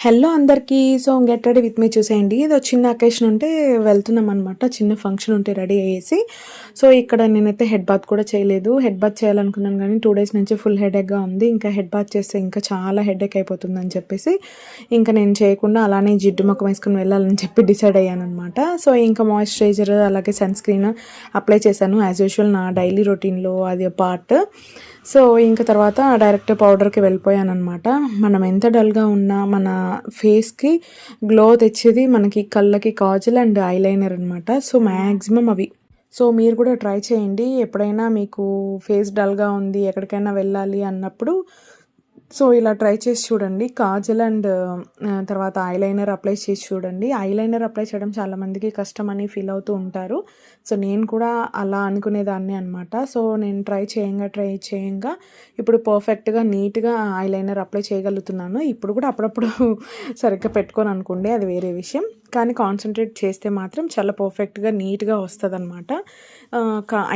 Hello అందరికీ. So get ready with me చూసేయండి. ఇది ఒక చిన్న అకేషన్ ఉంటే వెళ్తున్నాం అనమాట చిన్న ఫంక్షన్ ఉంటే రెడీ అయ్యేసి. సో ఇక్కడ నేనైతే హెడ్ బాత్ కూడా చేయలేదు. హెడ్ బాత్ చేయాలనుకున్నాను కానీ టూ డేస్ నుంచి ఫుల్ హెడేక్గా ఉంది. ఇంకా హెడ్ బాత్ చేస్తే ఇంకా చాలా హెడేక్ అయిపోతుంది అని చెప్పేసి ఇంకా నేను చేయకుండా అలానే జిడ్డు ముఖం వేసుకుని వెళ్ళాలని చెప్పి డిసైడ్ అయ్యాను అనమాట సో ఇంకా మాయిశ్చరైజర్ అలాగే సన్ స్క్రీన్ అప్లై చేశాను. యాజ్ యూజువల్ నా డైలీ రొటీన్లో అది పార్ట్. సో ఇంకా తర్వాత డైరెక్ట్ పౌడర్కి వెళ్ళిపోయాను అనమాట మనం ఎంత డల్గా ఉన్నా మన ఫేస్కి గ్లో తెచ్చేది మనకి కళ్ళకి కాజల్ అండ్ ఐలైనర్ అనమాట సో మ్యాక్సిమం అవి. సో మీరు కూడా ట్రై చేయండి. ఎప్పుడైనా మీకు ఫేస్ డల్గా ఉంది ఎక్కడికైనా వెళ్ళాలి అన్నప్పుడు సో ఇలా ట్రై చేసి చూడండి. కాజల్ అండ్ తర్వాత ఐలైనర్ అప్లై చేసి చూడండి. ఐలైనర్ అప్లై చేయడం చాలామందికి కష్టం అని ఫీల్ అవుతూ ఉంటారు. సో నేను కూడా అలా అనుకునేదాన్ని అనమాట సో నేను ట్రై చేయంగా ట్రై చేయంగా ఇప్పుడు పర్ఫెక్ట్గా నీట్గా ఐలైనర్ అప్లై చేయగలుగుతున్నాను. ఇప్పుడు కూడా అప్పుడప్పుడు సరిగ్గా పెట్టుకొని అనుకోండి అది వేరే విషయం. కానీ కాన్సన్ట్రేట్ చేస్తే మాత్రం చాలా పర్ఫెక్ట్గా నీట్గా వస్తుంది అనమాట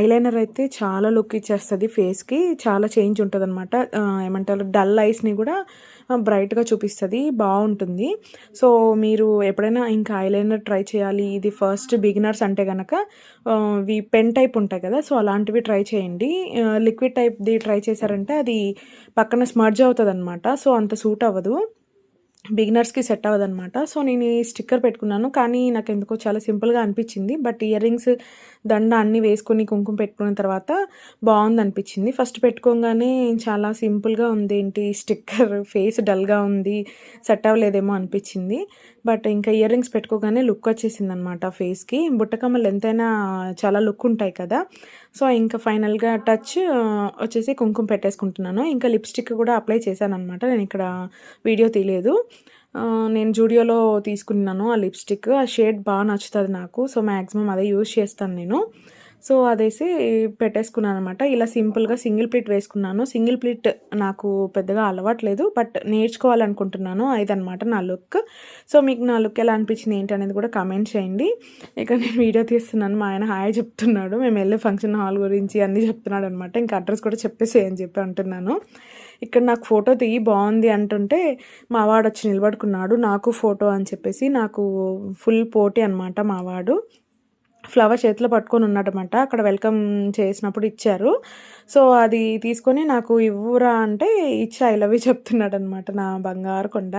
ఐలైనర్ అయితే చాలా లుక్ ఇచ్చేస్తుంది ఫేస్కి. చాలా చేంజ్ ఉంటుంది అనమాట ఏమంటారు? డల్ లైట్స్ని కూడా బ్రైట్గా చూపిస్తుంది. బాగుంటుంది సో మీరు ఎప్పుడైనా ఇంకా ఐలైనర్ ట్రై చేయాలి. ఇది ఫస్ట్ బిగినర్స్ అంటే కనుక ఇవి పెన్ టైప్ ఉంటాయి కదా సో అలాంటివి ట్రై చేయండి. లిక్విడ్ టైప్ది ట్రై చేశారంటే అది పక్కన స్మర్జ్ అవుతుంది అనమాట సో అంత సూట్ అవ్వదు. బిగినర్స్కి సెట్ అవ్వదనమాట సో నేను ఈ స్టిక్కర్ పెట్టుకున్నాను. కానీ నాకు ఎందుకో చాలా సింపుల్గా అనిపించింది. బట్ ఇయర్ రింగ్స్ దండ అన్నీ వేసుకొని కుంకుమ పెట్టుకున్న తర్వాత బాగుంది అనిపించింది ఫస్ట్ పెట్టుకోగానే చాలా సింపుల్గా ఉంది ఏంటి స్టిక్కర్ ఫేస్ డల్గా ఉంది. సెట్ అవ్వలేదేమో అనిపించింది. బట్ ఇంకా ఇయర్ రింగ్స్ పెట్టుకోగానే లుక్ వచ్చేసింది అనమాట ఫేస్కి. బుట్టకమ్మలు ఎంతైనా చాలా లుక్ ఉంటాయి కదా. సో ఇంకా ఫైనల్గా టచ్ వచ్చేసి కుంకుమ పెట్టేసుకుంటున్నాను. ఇంకా లిప్స్టిక్ కూడా అప్లై చేశాను అనమాట నేను ఇక్కడ వీడియో తీయలేదు. నేను జూడియోలో తీసుకున్నాను ఆ లిప్స్టిక్. ఆ షేడ్ బాగా నచ్చుతుంది నాకు. సో మ్యాక్సిమం అదే యూజ్ చేస్తాను నేను. సో అదేసి పెట్టేసుకున్నాను అనమాట ఇలా సింపుల్గా సింగిల్ ప్లీట్ వేసుకున్నాను. సింగిల్ ప్లీట్ నాకు పెద్దగా అలవాట్లేదు. బట్ నేర్చుకోవాలనుకుంటున్నాను. అనమాట నా లుక్. సో మీకు నా లుక్ ఎలా అనిపించింది ఏంటి అనేది కూడా కమెంట్ చేయండి. ఇక నేను వీడియో తీస్తున్నాను. మా ఆయన హాయ్ చెప్తున్నాడు. మేము వెళ్ళే ఫంక్షన్ హాల్ గురించి అన్నీ చెప్తున్నాడు అనమాట ఇంకా అడ్రస్ కూడా చెప్పేసి అని చెప్పి అంటున్నాను. ఇక్కడ నాకు ఫోటో తీయి బాగుంది అంటుంటే మా వాడు వచ్చి నిలబడుకున్నాడు. నాకు ఫోటో అని చెప్పేసి నాకు ఫుల్ పోటీ అనమాట మా వాడు. ఫ్లవర్ చేతిలో పట్టుకొని ఉన్నాడనమాట అక్కడ వెల్కమ్ చేసినప్పుడు ఇచ్చారు. సో అది తీసుకొని నాకు ఇవ్వురా అంటే ఇచ్చి ఐ లవ్ యూ చెప్తున్నాడు అనమాట నా బంగారు కొండ.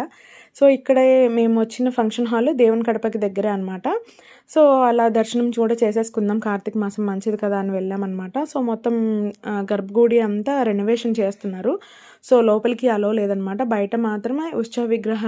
సో ఇక్కడే మేము వచ్చిన ఫంక్షన్ హాల్ దేవుని కడపకి దగ్గరే అనమాట సో అలా దర్శనం కూడా చేసేసుకుందాం. కార్తీక మాసం మంచిది కదా అని వెళ్ళామన్నమాట. సో మొత్తం గర్భగుడి అంతా రెనోవేషన్ చేస్తున్నారు. సో లోపలికి అలో లేదనమాట బయట మాత్రమే ఉత్సవ విగ్రహాలు